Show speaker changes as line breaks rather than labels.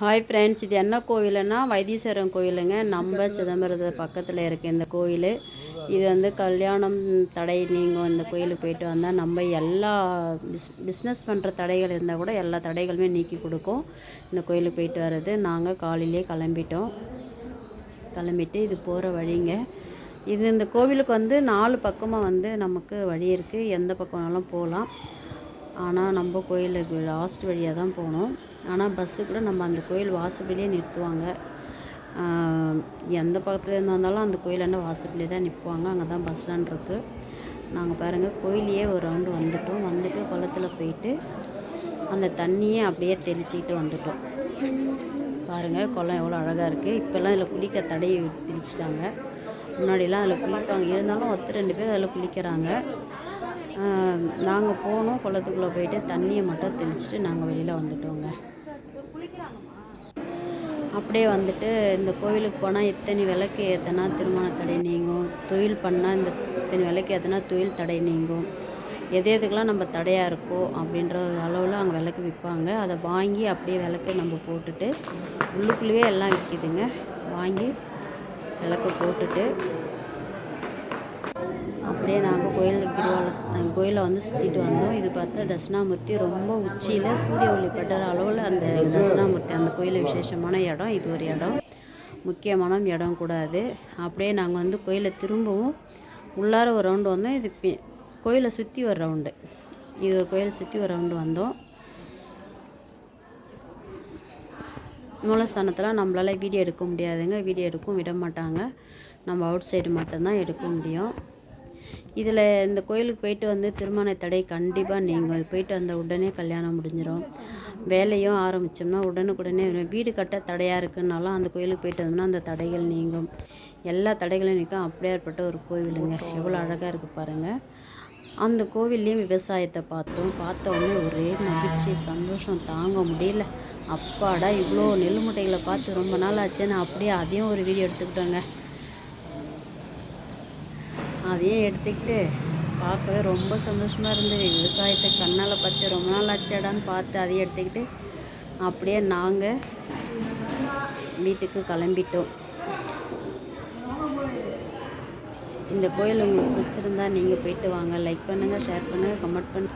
Hi friends இது என்ன கோவிலுன்னா வைத்தீஸ்வரன் கோவிலுங்க நம்ம சிதம்பரத்து பக்கத்தில் இருக்க இந்த கோயில். இது வந்து கல்யாணம் தடை நீங்கள் இந்த கோயிலுக்கு போயிட்டு வந்தால் நம்ம எல்லா பிஸ் பிஸ்னஸ் பண்ணுற தடைகள் இருந்தால் கூட எல்லா தடைகளுமே நீக்கி கொடுக்கும். இந்த கோயிலுக்கு போயிட்டு வர்றது. நாங்கள் காலையிலே கிளம்பிட்டோம். கிளம்பிட்டு இது போகிற வழிங்க. இது இந்த கோவிலுக்கு வந்து நாலு பக்கமாக வந்து நமக்கு வழி இருக்குது எந்த பக்கம் வேணாலும் போகலாம் ஆனால் நம்ம கோயிலுக்கு லாஸ்ட் வழியாக தான் போகணும் ஆனால் பஸ்ஸு கூட நம்ம அந்த கோயில் வாசப்படியே நிறுத்துவாங்க. எந்த பக்கத்தில் இருந்து வந்தாலும் அந்த கோயிலாண்ட வாசப்படியே தான் நிற்பாங்க அங்கே தான் பஸ் ஸ்டாண்ட் இருக்குது நாங்கள் பாருங்கள் கோயிலையே ஒரு ரவுண்டு வந்துட்டோம். வந்துட்டு குளத்துல போயிட்டு அந்த தண்ணியே அப்படியே தெளிச்சிக்கிட்டு வந்துட்டோம். பாருங்கள் குளம் எவ்வளோ அழகாக இருக்குது இப்போல்லாம் இதில் குளிக்க தடையை பிரிச்சுட்டாங்க. முன்னாடிலாம் அதில் குளிப்பாங்க. இருந்தாலும் ஒருத்தர் ரெண்டு பேர் அதில் குளிக்கிறாங்க. நாங்கள் போனோம். குளத்துக்குள்ளே போயிட்டு தண்ணியை மட்டும் தெளிச்சுட்டு நாங்கள் வெளியில் வந்துட்டோங்க. அப்படியே வந்துட்டு இந்த கோவிலுக்கு போனால் இத்தனை விளக்கு ஏற்றினா திருமண தடை நீங்கும். தொழில் பண்ணால் இந்த இத்தனை விளக்கு ஏற்றினா தொழில் தடை நீங்கும். எது எதுக்கெலாம் நம்ம தடையாக இருக்கோ அப்படின்ற ஒரு அளவில் அங்கே விளக்கு விற்பாங்க. அதை வாங்கி அப்படியே விளக்கு நம்ம போட்டுட்டு உள்ளுக்குள்ளேயே எல்லாம் விற்கிதுங்க வாங்கி விளக்கு போட்டுட்டு அப்படியே நாங்கள் கோயில் கிரிவலம் கோயிலை வந்து சுற்றிட்டு வந்தோம். இது பார்த்தா தட்சிணாமூர்த்தி ரொம்ப உச்சியில் சூரிய ஒளி படுற அளவில் அந்த தட்சிணாமூர்த்தி அந்த கோயில் விசேஷமான இடம். இது ஒரு இடம். முக்கியமான இடம் கூட அது. அப்படியே நாங்கள் வந்து கோயிலை திரும்பவும் உள்ளார ஒரு ரவுண்டு வந்தோம். இது கோயிலை சுற்றி ஒரு ரவுண்டு இது கோயிலை சுற்றி ஒரு ரவுண்டு வந்தோம். மூலஸ்தானத்தில் நம்மளால் வீடியோ எடுக்க முடியாதுங்க. வீடியோ எடுக்கவும் விட மாட்டாங்க. நம்ம அவுட் சைடு மட்டும்தான் எடுக்க முடியும். இதில் இந்த கோயிலுக்கு போயிட்டு வந்து திருமண தடை கண்டிப்பாக நீங்கள் போயிட்டு வந்த உடனே கல்யாணம் முடிஞ்சிடும் வேலையும் ஆரம்பித்தோம்னா உடனுக்குடனே வீடு கட்ட தடையாக இருக்குன்னாலும் அந்த கோயிலுக்கு போயிட்டு வந்தோம்னா அந்த தடைகள் நீங்கும். எல்லா தடைகளும் நீக்கும். அப்படியேற்பட்ட ஒரு கோவிலுங்க. எவ்வளோ அழகாக இருக்குது பாருங்கள் அந்த கோவில்லையும் விவசாயத்தை பார்த்தோம். பார்த்தோன்னே ஒரே மகிழ்ச்சி சந்தோஷம். தாங்க முடியல. அப்பாடா இவ்வளோ நெல் மூட்டைகளை பார்த்து ரொம்ப நாள் ஆச்சு. நான் அப்படியே அதையும் ஒரு வீடியோ எடுத்துக்கிட்டோங்க. அதையும் எடுத்துக்கிட்டு பார்க்கவே ரொம்ப சந்தோஷமாக இருந்தது. விவசாயத்தை கண்ணால் பார்த்து ரொம்ப நாள் ஆச்சாடான்னு பார்த்து அதையும் எடுத்துக்கிட்டு அப்படியே நாங்கள் வீட்டுக்கு கிளம்பிட்டோம். இந்த கோயில் உங்களுக்கு பிடிச்சிருந்தா நீங்கள் போயிட்டு வாங்க. லைக் பண்ணுங்கள் ஷேர் பண்ணுங்கள் கமெண்ட் பண்ணுங்கள்